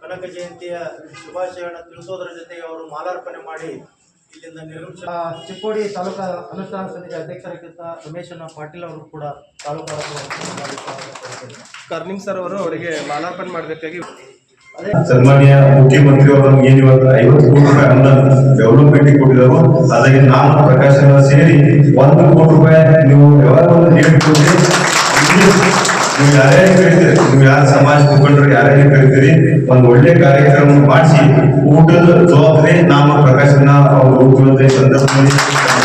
ಕನಕ ಜಯಂತಿಯ ಶುಭಾಶಯಗಳನ್ನು ತಿಳಿಸೋದರ ಜೊತೆಗೆ ಅವರು ಮಾಲಾರ್ಪಣೆ ಮಾಡಿ ಇಲ್ಲಿಂದ ನಿರ್ಗಮಿಸ ಆ, ಚಿಕ್ಕೋಡಿ ತಾಲೂಕಾ ಅನುಷ್ಠಾನ ಸಮಿತಿ ಅಧ್ಯಕ್ಷರಾಗಿದ್ದ ರಮೇಶನ ಪಾಟೀಲ್ ಅವರು ಕೂಡ ತಾಲೂಕು. ಕರ್ನಿಂಗ್ ಸರ್ ಅವರು ಅವರಿಗೆ ಮಾಲಾರ್ಪಣೆ ಮಾಡಬೇಕಾಗಿ ಅದೇ ಸನ್ಮಾನ್ಯ ಮುಖ್ಯಮಂತ್ರಿ ಅವರು ಏನ್ ಇವತ್ತು ಐವತ್ತು ಕೋಟಿ ರೂಪಾಯಿ ಅನುದಾನ ಡೆವಲಪ್ಮೆಂಟ್ ಕೊಟ್ಟಿದ್ದಾರೆ ಅದಕ್ಕೆ ನಾನು ಪ್ರಕಾಶನ ಸೇರಿ ಒಂದು ಕೋಟಿ ರೂಪಾಯಿ ನೀವು ಯಾವಾಗ ಹೇಳಿಕೊಂಡು ನೀವು ಯಾರ್ಯಾರು ಕರಿತೀರಿ ನೀವು ಯಾರ ಸಮಾಜ ಮುಖಂಡರು ಯಾರ್ಯಾರು ಕರಿತೀರಿ ಒಂದು ಒಳ್ಳೆ ಕಾರ್ಯಕ್ರಮ ಮಾಡಿಸಿ ಊಟದ ಜವಾಬ್ದಾರಿ ನಾನು ಪ್ರಕಾಶನ ಅವರು ಹೋಗುವಂತ ಸಂದರ್ಭದಲ್ಲಿ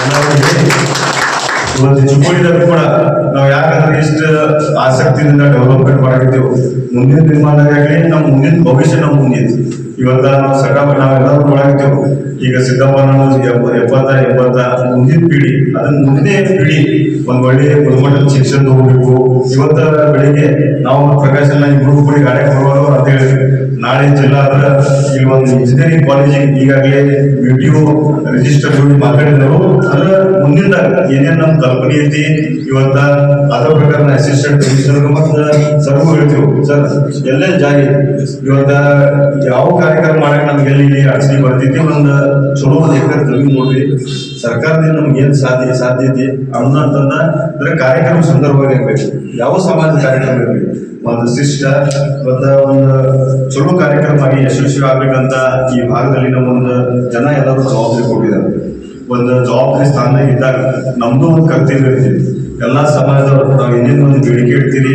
ಎಲ್ಲರೂ ಹೇಳಿ ಇವತ್ತು ಚಿಕ್ಕೋಡಿದಾಗ ಕೂಡ. ನಾವು ಯಾಕಂದ್ರೆ ಇಷ್ಟು ಆಸಕ್ತಿಯಿಂದ ಡೆವಲಪ್ಮೆಂಟ್ ಮಾಡಿದ್ದೇವೆ ಮುಂದಿನ ನಿರ್ಮಾಣದಾಗಲಿ ನಮ್ಮ ಮುಂದಿನ ಭವಿಷ್ಯ ನಮ್ಮ ಮುಂದಿತ್ತು ಇವತ್ತ ನಾವು ಸಕಾಲ ನಾವೆಲ್ಲರೂ ಒಳಗಿದ್ದೇವೆ. ಈಗ ಸಿದ್ದಪ್ಪನ ಎಪ್ಪತ್ತ ಎಪ್ಪತ್ತ ಮುಂದಿನ ಪೀಳಿ, ಅದನ್ನ ಮುಂದಿನ ಪೀಳಿ ಒಂದ್ ಒಳ್ಳೆಯ ಗುಣಮಟ್ಟದ ಶಿಕ್ಷಣ ತಗೋಬೇಕು ಇವತ್ತ ಬೆಳಿಗ್ಗೆ ನಾವು ಪ್ರಕಾಶನ ಇಬ್ಬರು ಕೂಡಿ ಗಾಡಿ ಬರುವಾಗ ಅಂತ ಹೇಳಿದ್ವಿ ನಾಳೆ ಜಿಲ್ಲಾ ಅಂದ್ರೆ ಇಲ್ಲಿ ಒಂದು ಇಂಜಿನಿಯರಿಂಗ್ ಕಾಲೇಜಿಗೆ ಈಗಾಗಲೇ ವಿಡಿಯೋ ರಿಜಿಸ್ಟರ್ ಜೋಡಿ ಮಾತಾಡಿದ್ರು ಅಂದ್ರೆ ಮುಂದಿನ ಏನೇನ್ ನಮ್ಮ ಕಲ್ಪನೆ ಐತಿ, ಇವತ್ತ ಅದರ ಪ್ರಕಾರ ಅಸಿಸ್ಟೆಂಟ್ ಕಮಿಷನರ್ ಮತ್ತು ಸರ್ಗೂ ಹೇಳ್ತೀವಿ, ಸರ್ ಎಲ್ಲೇ ಜಾರಿ? ಇವತ್ತ ಯಾವ ಕಾರ್ಯಕ್ರಮ ಮಾಡಕ್ ನಮ್ಗೆ ಎಲ್ಲಿ ಅಡಚಣೆ ಬರ್ತೈತಿ ಒಂದು ಚಲೋ ಒಂದು ಎಕರೆ ಜಮೀನು ನೋಡ್ರಿ ಸರ್ಕಾರದಿಂದ ನಮ್ಗೆ ಏನು ಸಾಧ್ಯ ಸಾಧ್ಯತೆ? ಅಂತಂದ ಅಂದ್ರೆ ಕಾರ್ಯಕ್ರಮ ಸಂದರ್ಭವಾಗಿ ಇರ್ಬೇಕು ಯಾವ ಸಮಾಜ ಕಾರ್ಯಕ್ರಮ ಇರಲಿ? ಒಂದು ಶಿಷ್ಟ ಮತ್ತು ಒಂದು ಚಲೋ ಕಾರ್ಯಕ್ರಮ ಆಗಿ ಯಶಸ್ವಿ ಆಗ್ಬೇಕಂತ ಈ ಭಾಗದಲ್ಲಿ ನಮ್ಮೊಂದು ಜನ ಎಲ್ಲರೂ ಜವಾಬ್ದಾರಿ ಕೊಟ್ಟಿದ್ದಾರೆ. ಒಂದು ಜವಾಬ್ದಾರಿ ಸ್ಥಾನದಾಗ ಇದ್ದಾಗ ನಮ್ದು ಒಂದು ಕರ್ತವ್ಯ ಇರ್ತೀವಿ ಎಲ್ಲಾ ಸಮಾಜದವರು ನಾವು ಏನೇನು ಒಂದು ಬೇಡಿಕೆ ಇಡ್ತೀರಿ?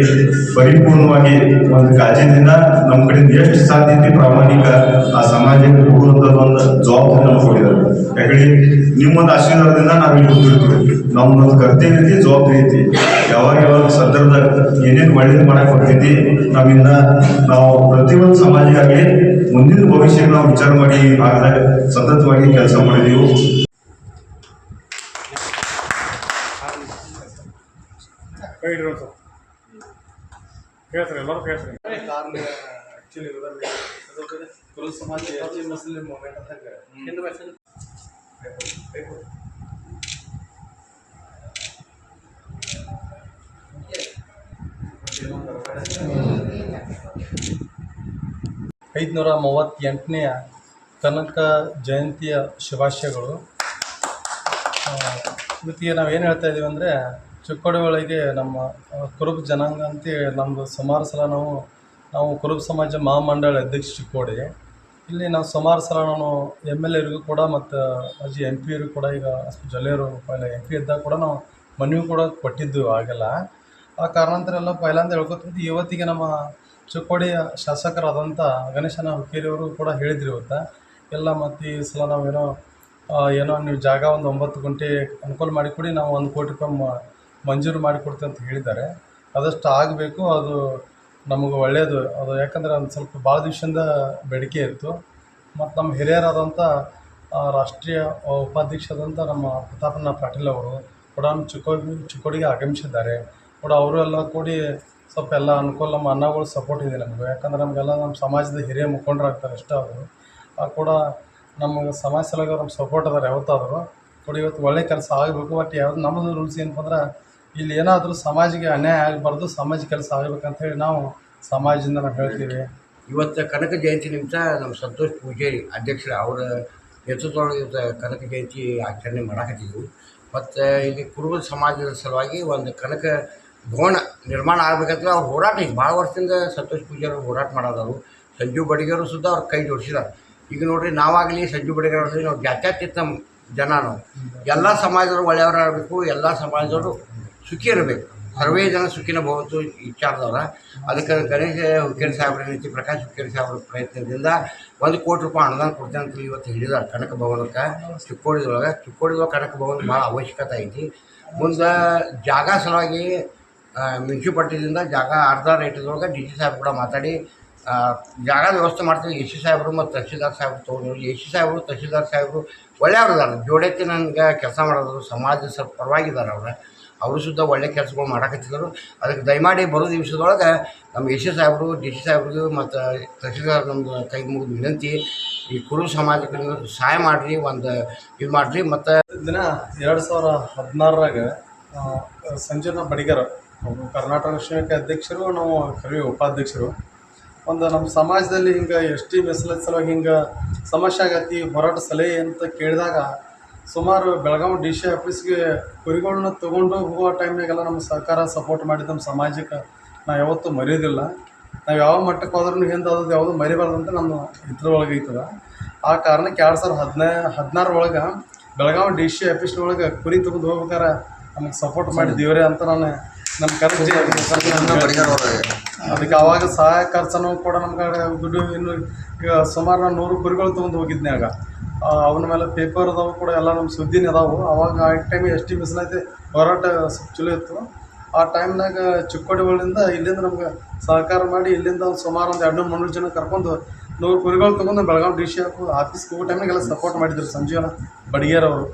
ಪರಿಪೂರ್ಣವಾಗಿ ಒಂದು ಕಾಜಿನಿಂದ ನಮ್ಮ ಕಡೆಯಿಂದ ಎಷ್ಟು ಸಾಧ್ಯತೆ ಪ್ರಾಮಾಣಿಕ ಆ ಸಮಾಜಕ್ಕೆ ಕೊಡುವಂಥದ್ದು ಒಂದು ಜವಾಬ್ದಾರಿ ನಮ್ಗೆ ಕೊಟ್ಟಿದ್ದಾರೆ. ಯಾಕಂದ್ರೆ ನಿಮ್ಮೊಂದು ಆಶೀರ್ವಾದದಿಂದ ನಾವು ಇಲ್ಲಿ ಕೂತಿರ್ತೀವಿ. ನಮ್ಮೊಂದು ಕರ್ತವ್ಯ ಐತಿ, ಜವಾಬ್ದಾರಿ ಐತಿ. ಯಾವಾಗ ಯಾವಾಗ ಸಂದರ್ಭದಾಗ ಏನೇನು ಒಳ್ಳೇದು ಮಾಡಕ್ ಬರ್ತೈತಿ ನಮ್ಮಿಂದ ನಾವು ಪ್ರತಿಯೊಂದು ಸಮಾಜಕ್ಕಾಗಲಿ ಮುಂದಿನ ಭವಿಷ್ಯ ನಾವು ವಿಚಾರ ಮಾಡಿ ಭಾಗದಾಗ ಸತತವಾಗಿ ಕೆಲಸ ಮಾಡಿದೀವಿ. ಇಡ್ರಿ ಒಂದು ಕೇಳ್ತಾರೆ ಎಲ್ಲರೂ ಕೇಳ್ತಾರೆ ಐದುನೂರ ಮೂವತ್ತೆಂಟನೆಯ ಕನಕ ಜಯಂತಿಯ ಶುಭಾಶಯಗಳು. ಇವತ್ತಿಗೆ ನಾವು ಏನು ಹೇಳ್ತಾ ಇದ್ದೀವಿ ಅಂದರೆ ಚಿಕ್ಕೋಡಿ ಒಳಗೆ ನಮ್ಮ ಕುರುಬ ಜನಾಂಗ ಅಂತ ನಮ್ಮದು ಸುಮಾರು ಸಲ ನಾವು ನಾವು ಕುರುಬ ಸಮಾಜ ಮಹಾಮಂಡಳ ಅಧ್ಯಕ್ಷ ಚಿಕ್ಕೋಡಿ. ಇಲ್ಲಿ ನಾವು ಸುಮಾರು ಸಲ ನಾನು ಎಂ ಎಲ್ ಎರಿಗೂ ಕೂಡ ಮತ್ತು ಅಜ್ಜಿ ಎಂ ಪಿಯರಿಗೂ ಕೂಡ ಈಗ ಜೊಲೆಯವರು ಪೈಲ ಎಂ ಪಿ ಇದ್ದಾಗ ಕೂಡ ನಾವು ಮನವಿ ಕೂಡ ಕೊಟ್ಟಿದ್ದು ಆಗೆಲ್ಲ ಆ ಕಾರಣಾಂತರ ಎಲ್ಲ ಪೈಲಾಂದ ಹೇಳ್ಕೊತಿದ್ದು ಇವತ್ತಿಗೆ ನಮ್ಮ ಚಿಕ್ಕೋಡಿಯ ಶಾಸಕರಾದಂಥ ಗಣೇಶನ ಹುಕ್ಕೇರಿಯವರು ಕೂಡ ಹೇಳಿದ್ರು ಇವತ್ತು. ಎಲ್ಲ ಮತ್ತು ಈ ಸಲ ನಾವೇನೋ ಏನೋ ನೀವು ಜಾಗ ಒಂದು ಒಂಬತ್ತು ಗಂಟೆ ಅನುಕೂಲ ಮಾಡಿಕೊಡಿ ನಾವು ಒಂದು ಕೋಟಿ ರೂಪಾಯಿ ಮಂಜೂರು ಮಾಡಿಕೊಡ್ತೀವಿ ಅಂತ ಹೇಳಿದ್ದಾರೆ. ಆದಷ್ಟು ಆಗಬೇಕು, ಅದು ನಮಗೆ ಒಳ್ಳೆಯದು ಅದು ಯಾಕಂದರೆ ಒಂದು ಸ್ವಲ್ಪ ಭಾಳ ದಿವಸದಿಂದ ಬೇಡಿಕೆ ಇತ್ತು. ಮತ್ತು ನಮ್ಮ ಹಿರಿಯರಾದಂಥ ರಾಷ್ಟ್ರೀಯ ಉಪಾಧ್ಯಕ್ಷರಾದಂಥ ನಮ್ಮ ಪ್ರತಾಪಣ್ಣ ಪಾಟೀಲ್ ಅವರು ಕೂಡ ನಮ್ಮ ಚಿಕ್ಕೋಡಿ ಚಿಕ್ಕೋಡಿಗೆ ಆಗಮಿಸಿದ್ದಾರೆ. ಕೂಡ ಅವರು ಎಲ್ಲ ಕೂಡಿ ಸ್ವಲ್ಪ ಎಲ್ಲ ಅನುಕೂಲ, ನಮ್ಮ ಅನ್ನಗಳು ಸಪೋರ್ಟ್ ಇದೆ ನಮಗೆ. ಯಾಕಂದ್ರೆ ನಮಗೆಲ್ಲ ನಮ್ಮ ಸಮಾಜದ ಹಿರಿಯ ಮುಖಂಡರಾಗ್ತಾರೆ ಇಷ್ಟ ಅವರು. ಕೂಡ ನಮಗೆ ಸಮಾಜ ಸಲುವಾಗಿ ನಮ್ಮ ಸಪೋರ್ಟ್ ಅದಾರೆ ಯಾವತ್ತಾದರೂ. ಕೂಡ ಇವತ್ತು ಒಳ್ಳೆ ಕೆಲಸ ಆಗಬೇಕು ಬಟ್ ಯಾವುದು ನಮ್ಮದು ರೂಲ್ಸ್ ಏನಪ್ಪ ಅಂದ್ರೆ ಇಲ್ಲಿ ಏನಾದರೂ ಸಮಾಜಕ್ಕೆ ಅನ್ಯಾಯ ಆಗಬಾರ್ದು ಸಮಾಜ ಕೆಲಸ ಆಗಬೇಕಂತ ಹೇಳಿ ನಾವು ಸಮಾಜದಿಂದ ನಾವು ಹೇಳ್ತೀವಿ. ಇವತ್ತು ಕನಕ ಜಯಂತಿ ನಿಮಿತ್ತ ನಮ್ಮ ಸಂತೋಷ್ ಪೂಜಾರಿ ಅಧ್ಯಕ್ಷರು ಅವರ ನೇತೃತ್ವದೊಳಗೆ ಇವತ್ತು ಕನಕ ಜಯಂತಿ ಆಚರಣೆ ಮಾಡಾಕತ್ತಿದ್ವು. ಮತ್ತು ಇಲ್ಲಿ ಕುರುಬ ಸಮಾಜದ ಸಲುವಾಗಿ ಒಂದು ಕನಕ ಭವನ ನಿರ್ಮಾಣ ಆಗ್ಬೇಕಂತ ಅವ್ರು ಹೋರಾಟ ಈಗ ಭಾಳ ವರ್ಷದಿಂದ ಸಂತೋಷ್ ಪೂಜಾರಿ ಅವ್ರು ಹೋರಾಟ ಮಾಡೋದವರು. ಸಂಜು ಬಡಿಗರು ಸುದ್ದ ಅವ್ರು ಕೈ ಜೋಡಿಸಿದಾರೆ. ಈಗ ನೋಡ್ರಿ ನಾವಾಗಲಿ ಸಂಜು ಬಡಿಗರು ನಾವು ಜಾತ್ಯಾತೀತ ಜನ ನಾವು. ಎಲ್ಲ ಸಮಾಜದವರು ಒಳ್ಳೆಯವರಾಗಬೇಕು ಎಲ್ಲ ಸಮಾಜದವರು ಸುಖಿ ಇರಬೇಕು. ಸರ್ವೇ ಜನ ಸುಖಿನ ಭವತ್ತು ಇಚ್ಛಾರ್ದವ್ರ. ಅದಕ್ಕೆ ಗಣೇಶ ಹುಕ್ಕೇರಿ ಸಾಹೇಬ್ರ ರೀತಿ ಪ್ರಕಾಶ್ ಹುಕ್ಕೇರಿ ಸಾಹೇಬ್ರ ಪ್ರಯತ್ನದಿಂದ ಒಂದು ಕೋಟಿ ರೂಪಾಯಿ ಅನುದಾನ ಕೊಡ್ತೇನೆ ಅಂತ ಇವತ್ತು ಹೇಳಿದಾರೆ ಕನಕ ಭವನಕ್ಕೆ. ಚಿಕ್ಕೋಡಿದೊಳಗೆ ಚಿಕ್ಕೋಡಿದೊಳಗೆ ಕನಕ ಭವನ ಭಾಳ ಅವಶ್ಯಕತೆ ಐತಿ. ಮುಂದೆ ಜಾಗ ಸಲುವಾಗಿ ಮುನ್ಸಿಪಾಲ್ಟಿದಿಂದ ಜಾಗ ಅರ್ಧ ರೇಟದೊಳಗೆ ಡಿ ಸಿ ಸಾಹೇಬ್ ಕೂಡ ಮಾತಾಡಿ ಜಾಗದ ಜಾಗ ವ್ಯವಸ್ಥೆ ಮಾಡ್ತೀವಿ. ಎ ಸಿ ಸಾಹೇಬರು ಮತ್ತು ತಹಸೀಲ್ದಾರ್ ಸಾಹೇಬ್ರು ತೊಗೊಂಡು ಎ ಸಿ ಸಾಹೇಬರು, ತಹಸೀಲ್ದಾರ್ ಸಾಹೇಬರು ಒಳ್ಳೆಯವ್ರು ಇದ್ದಾರೆ ಜೋಡೈತಿ ನನಗೆ ಕೆಲಸ ಮಾಡೋದು ಸಮಾಜ ಸ್ವಲ್ಪ ಪರವಾಗಿದ್ದಾರೆ ಅವ್ರು. ಅವರು ಸುದ್ದ ಒಳ್ಳೆ ಕೆಲಸಗಳು ಮಾಡಕತ್ತಿದ್ರು ಅದಕ್ಕೆ ದಯಮಾಡಿ ಬರೋ ದಿವಸದೊಳಗೆ ನಮ್ಮ ಎ ಸಿ ಸಾಹೇಬರು, ಡಿ ಸಿ ಸಾಹೇಬ್ರಿಗೂ ಮತ್ತು ತಹಸೀಲ್ದಾರ್ ನಮ್ಮದು ಕೈ ಮುಗಿದು ವಿನಂತಿ, ಈ ಕುರು ಸಮಾಜಕ್ಕೆ ಸಹಾಯ ಮಾಡಿರಿ, ಒಂದು ಇದು ಮಾಡಿರಿ ಮತ್ತು ದಿನ ಎರಡು ಸಾವಿರ ಹದಿನಾರರಾಗ ಬಡಿಗರ್, ಅವರು ಕರ್ನಾಟಕ ರಾಷ್ಟ್ರೀಯ ಅಧ್ಯಕ್ಷರು ನಾವು ಕವಿ ಉಪಾಧ್ಯಕ್ಷರು, ಒಂದು ನಮ್ಮ ಸಮಾಜದಲ್ಲಿ ಹಿಂಗೆ ಎಸ್ ಟಿ ಸಲುವಾಗಿ ಹಿಂಗೆ ಸಮಸ್ಯೆ ಆಗತ್ತಿ ಹೋರಾಟ ಸಲಹೆ ಅಂತ ಕೇಳಿದಾಗ ಸುಮಾರು ಬೆಳಗಾವಿ ಡಿ ಸಿ ಆಫೀಸ್ಗೆ ಕುರಿಗಳನ್ನ ತೊಗೊಂಡು ಹೋಗೋ ಟೈಮ್ನಾಗೆಲ್ಲ ನಮ್ಮ ಸರ್ಕಾರ ಸಪೋರ್ಟ್ ಮಾಡಿದ್ದು ನಮ್ಮ ಸಮಾಜಕ್ಕೆ ನಾವು ಯಾವತ್ತೂ ಮರೆಯೋದಿಲ್ಲ. ನಾವು ಯಾವ ಮಟ್ಟಕ್ಕೆ ಹೋದ್ರೂ ಹಿಂದೆ ಅದು ಯಾವುದು ಮರಿಬಾರ್ದು ಅಂತ ನಮ್ಮ ಇದ್ರೊಳಗೆ ಐತದ. ಆ ಕಾರಣಕ್ಕೆ ಎರಡು ಸಾವಿರದ ಹದಿನೈ ಹದಿನಾರೊಳಗೆ ಬೆಳಗಾವಿ ಡಿ ಸಿ ಆಫೀಸ್ನೊಳಗೆ ಕುರಿ ತೆಗೆದು ಹೋಗ್ಬೇಕಾರೆ ನಮಗೆ ಸಪೋರ್ಟ್ ಮಾಡಿದ್ದೀವ್ರಿ ಅಂತ ನಾನು ನಮ್ಮ ಕರೆಕ್ಟ್ ಅದಕ್ಕೆ ಅವಾಗ ಸಹಾಯ ಖರ್ಚನ್ನು ಕೂಡ ನಮ್ಗೆ ದುಡ್ಡು ಇನ್ನು ಈಗ ಸುಮಾರು ನಾನು ನೂರು ಕುರಿಗಳು ತೊಗೊಂಡು ಆ, ಅವನ ಮೇಲೆ ಪೇಪರ್ ಅದಾವು ಕೂಡ, ಎಲ್ಲ ನಮ್ಮ ಸುದ್ದಿನೇ ಅದಾವು. ಅವಾಗ ಆ ಟೈಮ್ ಎಸ್ ಟಿ ಮಿಸಲಾಯ್ತು ಹೋರಾಟ ಚಲೋ ಇತ್ತು. ಆ ಟೈಮ್ನಾಗ ಚಿಕ್ಕೋಡಿಗಳಿಂದ ಇಲ್ಲಿಂದ ನಮ್ಗೆ ಸಹಕಾರ ಮಾಡಿ, ಇಲ್ಲಿಂದ ಸುಮಾರು ಒಂದು ಎರಡು ಮುನ್ನೂರು ಜನ ಕರ್ಕೊಂಡು ನೂರು ಕುರಿಗಳು ತೊಗೊಂಡು ಬೆಳಗಾವಿ ಡಿ ಸಿ ಆಫೀಸ್ಗೆ ಹೋಗೋ ಟೈಮ್ನಾಗೆಲ್ಲ ಸಪೋರ್ಟ್ ಮಾಡಿದ್ರು ಸಂಜೀವನ ಬಡಿಗೇರವರು